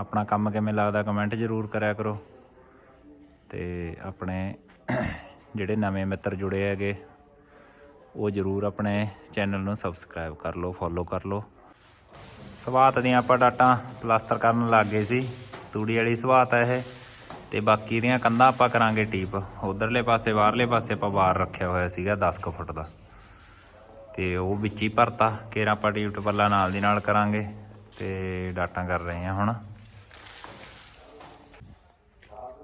ਆਪਣਾ ਕੰਮ ਕਿਵੇਂ ਲੱਗਦਾ ਕਮੈਂਟ ਜ਼ਰੂਰ ਕਰਿਆ ਕਰੋ। ਤੇ ਆਪਣੇ ਜਿਹੜੇ ਨਵੇਂ ਮਿੱਤਰ ਜੁੜੇ ਹੈਗੇ, ਉਹ ਜ਼ਰੂਰ ਆਪਣੇ ਚੈਨਲ ਨੂੰ ਸਬਸਕ੍ਰਾਈਬ ਕਰ ਲਓ ਫੋਲੋ ਕਰ ਲਓ। ਸਵਾਤ ਦੀਆਂ ਆਪਾਂ ਡਾਟਾਂ ਪਲਾਸਟਰ ਕਰਨ ਲੱਗ ਗਏ ਸੀ। ਤੂੜੀ ਵਾਲੀ ਸਵਾਤ ਹੈ ਇਹ। ਤੇ ਬਾਕੀ ਦੀਆਂ ਕੰਧਾਂ ਆਪਾਂ ਕਰਾਂਗੇ ਟੀਪ। ਉਧਰਲੇ ਪਾਸੇ, ਬਾਹਰਲੇ ਪਾਸੇ ਆਪਾਂ ਬਾਰ ਰੱਖਿਆ ਹੋਇਆ ਸੀਗਾ 10 ਕੁ ਫੁੱਟ ਦਾ। ਤੇ ਉਹ ਵਿੱਚ ਹੀ ਭਰਤਾ। ਕੇਰਾ ਆਪਾਂ ਟੀਪ ਟਪੱਲਾ ਨਾਲ ਦੀ ਨਾਲ ਕਰਾਂਗੇ। ਤੇ ਡਾਟਾਂ ਕਰ ਰਹੇ ਹਾਂ ਹੁਣ।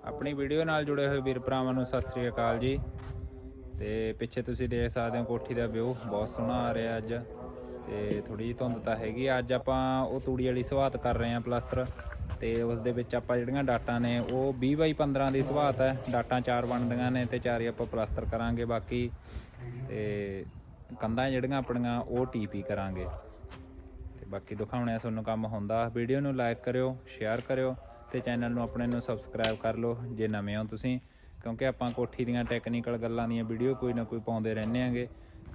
ਆਪਣੀ ਵੀਡੀਓ ਨਾਲ ਜੁੜੇ ਹੋਏ ਵੀਰ ਭਰਾਵਾਂ ਨੂੰ ਸਤਿ ਸ੍ਰੀ ਅਕਾਲ ਜੀ। ਤੇ ਪਿੱਛੇ ਤੁਸੀਂ ਦੇਖ ਸਕਦੇ ਹੋ ਕੋਠੀ ਦਾ ਵਿਊ, ਬਹੁਤ ਸੋਹਣਾ ਆ ਰਿਹਾ ਅੱਜ। ਤੇ ਥੋੜੀ ਜਿਹੀ ਧੁੰਦ ਤਾਂ ਹੈਗੀ ਅੱਜ ਆਪਾਂ ਉਹ ਤੂੜੀ ਵਾਲੀ ਸਵਾਤ ਕਰ ਰਹੇ ਹਾਂ ਪਲਾਸਟਰ ਤੇ ਉਸ ਦੇ ਵਿੱਚ ਆਪਾਂ ਜਿਹੜੀਆਂ ਡਾਟਾਂ ਨੇ, ਉਹ 20 ਬਾਈ 15 ਦੀ ਸਵਾਤ ਹੈ। ਡਾਟਾਂ ਚਾਰ ਬਣਦੀਆਂ ਨੇ ਤੇ ਚਾਰ ਹੀ ਆਪਾਂ ਪਲਾਸਟਰ ਕਰਾਂਗੇ ਬਾਕੀ। ਤੇ ਕੰਧਾਂ ਜਿਹੜੀਆਂ ਆਪਣੀਆਂ, ਉਹ ਟੀਪੀ ਕਰਾਂਗੇ। ਤੇ ਬਾਕੀ ਦਿਖਾਉਣੇ ਆ ਤੁਹਾਨੂੰ ਕੰਮ ਹੁੰਦਾ। ਵੀਡੀਓ ਨੂੰ ਲਾਈਕ ਕਰਿਓ ਸ਼ੇਅਰ ਕਰਿਓ। ਤੇ ਚੈਨਲ ਨੂੰ ਆਪਣੇ ਨੂੰ ਸਬਸਕ੍ਰਾਈਬ ਕਰ ਲਓ ਜੇ ਨਵੇਂ ਹੋ ਤੁਸੀਂ, ਕਿਉਂਕਿ ਆਪਾਂ ਕੋਠੀ ਦੀਆਂ ਟੈਕਨੀਕਲ ਗੱਲਾਂ ਦੀਆਂ ਵੀਡੀਓ ਕੋਈ ਨਾ ਕੋਈ ਪਾਉਂਦੇ ਰਹਿੰਦੇ ਆਂਗੇ।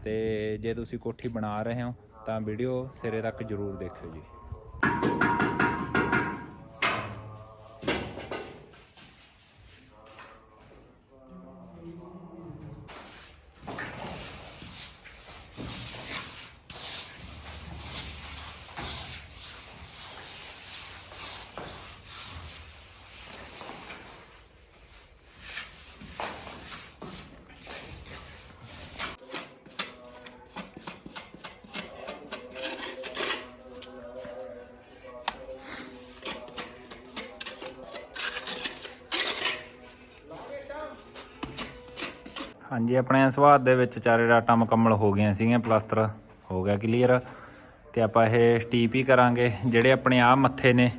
ਤੇ ਜੇ ਤੁਸੀਂ ਕੋਠੀ ਬਣਾ ਰਹੇ ਹੋ ਤਾਂ ਵੀਡੀਓ ਸਿਰੇ ਤੱਕ ਜਰੂਰ ਦੇਖਿਓ ਜੀ। ਹਾਂਜੀ, ਆਪਣੇ ਸਵਾਦ ਦੇ ਵਿੱਚ ਚਾਰੇ ਡਾਟਾ ਮੁਕੰਮਲ ਹੋ ਗਈਆਂ ਸੀਗੀਆਂ ਪਲਾਸਟਰ ਹੋ ਗਿਆ ਕਲੀਅਰ ਤੇ ਆਪਾਂ ਇਹ ਸਟੀਪ ਹੀ ਕਰਾਂਗੇ, ਜਿਹੜੇ ਆਪਣੇ ਆ ਮੱਥੇ ਨੇ,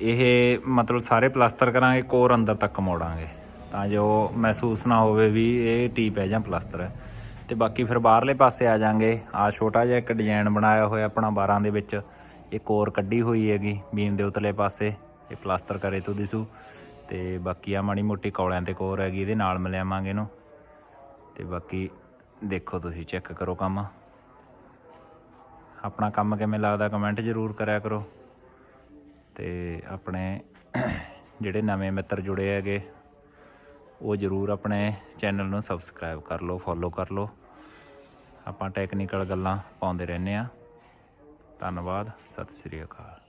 ਇਹ ਮਤਲਬ ਸਾਰੇ ਪਲਾਸਟਰ ਕਰਾਂਗੇ, ਕੋਰ ਅੰਦਰ ਤੱਕ ਮੋੜਾਂਗੇ। ਤਾਂ ਜੋ ਮਹਿਸੂਸ ਨਾ ਹੋਵੇ ਵੀ ਇਹ ਟੀਪ ਹੈ ਜਾਂ ਪਲਾਸਟਰ ਹੈ ਤੇ ਬਾਕੀ ਫਿਰ ਬਾਹਰਲੇ ਪਾਸੇ ਆ ਜਾਾਂਗੇ। ਆ ਛੋਟਾ ਜਿਹਾ ਇੱਕ ਡਿਜ਼ਾਈਨ ਬਣਾਇਆ ਹੋਇਆ ਆਪਣਾ 12 ਦੇ ਵਿੱਚ। ਇਹ ਕੋਰ ਕੱਢੀ ਹੋਈ ਹੈਗੀ, ਬੀਮ ਦੇ ਉਤਲੇ ਪਾਸੇ। ਇਹ ਪਲਾਸਟਰ ਕਰੇ ਤੋਂ ਦਿਸੂ। ਤੇ ਬਾਕੀ ਆ ਮਾੜੀ ਮੋਟੀ ਕੌਲਿਆਂ ਤੇ ਕੋਰ ਹੈਗੀ, ਇਹਦੇ ਨਾਲ ਮਿਲਾਵਾਂਗੇ ਇਹਨੂੰ। ਤੇ ਬਾਕੀ ਦੇਖੋ ਤੁਸੀਂ ਚੈੱਕ ਕਰੋ ਕੰਮ। ਆਪਣਾ ਕੰਮ ਕਿਵੇਂ ਲੱਗਦਾ ਕਮੈਂਟ ਜ਼ਰੂਰ ਕਰਿਆ ਕਰੋ। ਤੇ ਆਪਣੇ ਜਿਹੜੇ ਨਵੇਂ ਮਿੱਤਰ ਜੁੜੇ ਹੈਗੇ, ਉਹ ਜ਼ਰੂਰ ਆਪਣੇ ਚੈਨਲ ਨੂੰ ਸਬਸਕ੍ਰਾਈਬ ਕਰ ਲਓ ਫੋਲੋ ਕਰ ਲਓ। ਆਪਾਂ ਟੈਕਨੀਕਲ ਗੱਲਾਂ ਪਾਉਂਦੇ ਰਹਿੰਦੇ ਆ ਧੰਨਵਾਦ, ਸਤਿ ਸ੍ਰੀ ਅਕਾਲ।